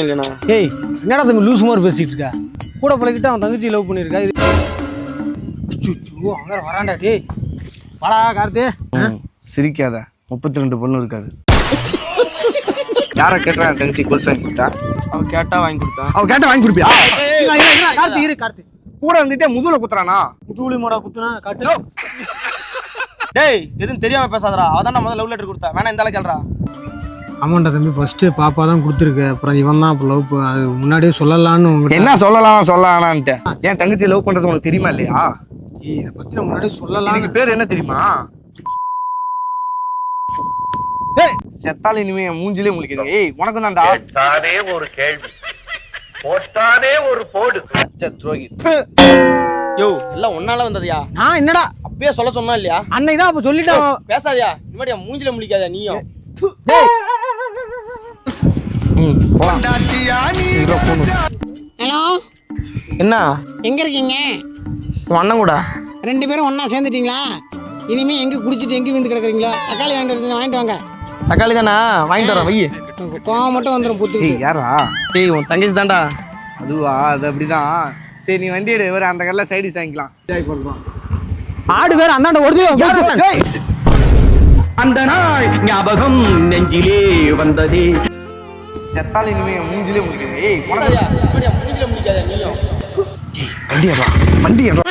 இல்லைண்ணா. ஏய் என்னடா தம்பி லூஸ் மாதிரி பேசிட்டு இருக்க? கூட பழகிட்டு அவன் தங்கச்சி லவ் பண்ணியிருக்கா? இது அங்க வரான்டா டேய். வாடா கார்த்தி. சிரிக்காத. முப்பத்தி ரெண்டு பொண்ணு இருக்காது. யாரை கேட்டா தங்கச்சி கோல்ஸ் வாங்கி கொடுத்தா? அவ கேட்டா வாங்கி கொடுத்தா. அவ கேட்டா வாங்கி கொடுப்பியா? கார்த்தி இரு கார்த்தி. கூட வந்துட்டே முதுகுல குத்துறானா? முதுகுலி மோடா குத்துனா காட்டு. டேய் எதுவும் தெரியாம பேசாதடா. அவ தான் முதல்ல லவ் லெட்டர் கொடுத்தா. வேணா இந்த கேள்றா ஆமாண்டா தம்பி ஃபர்ஸ்ட்டு பாப்பா தான் கொடுத்துருக்கு. அப்புறம் இவன் தான் இப்போ லவ் அது முன்னாடியே சொல்லலான்னு உங்ககிட்ட என்ன சொல்லலாம் சொல்லலாம்ட்டு என் தங்கச்சி லவ் பண்றது உனக்கு தெரியுமா இல்லையா? ஏய், இதை பத்தி நான் முன்னாடியே சொல்லலாம் இதுக்கு பேர் என்ன தெரியுமா? ஏய் செத்தால இனிமே என் மூஞ்சிலே முழிக்குது ஏய் உனக்கு தான்டா கேட்டானே ஒரு கேள்வி. போட்டானே ஒரு போடு. அச்ச துரோகி. யோ எல்லாம் ஒன்னால வந்ததுயா? நான் என்னடா? அப்பயே சொல்ல சொன்னா இல்லையா? அன்னைக்கு தான் அப்போ சொல்லிட்டான் பேசாதயா. இனிமேட்டு என் மூஞ்சில முழிக்காதயா நீயும்? phone. ஹலோ? என்ன? எங்க இருக்கீங்க? அண்ணன் கூட. ரெண்டு பேரும் ஒண்ணா சேர்ந்துட்டீங்களா? இனிமே எங்க குடிச்சிட்டு எங்க விந்து கிடக்குறீங்களா? தக்காளி வாங்கிட்டு வாங்கிட்டு வாங்க. தக்காளி தானே? வாங்கிட்டு வரேன் வை உங்க கோவம் மட்டும் வந்துடும் புத்து யாரா? டேய் உன் தங்கச்சி தான்டா. அதுவா? அது அப்படிதான். சரி நீ வண்டி எடு. ஒரு அந்த கல்ல சைடு வாங்கிக்கலாம். ஆடு வேற அந்தாண்ட ஒருத்தர் அந்த நாள் ஞாபகம் நெஞ்சிலே வந்ததே. செத்தால இனிமே மூஞ்சிலே முழிக்குது ஏய் மூஞ்சில முழிக்காதயா நீயும். வண்டி ஏறா வண்டி ஏறா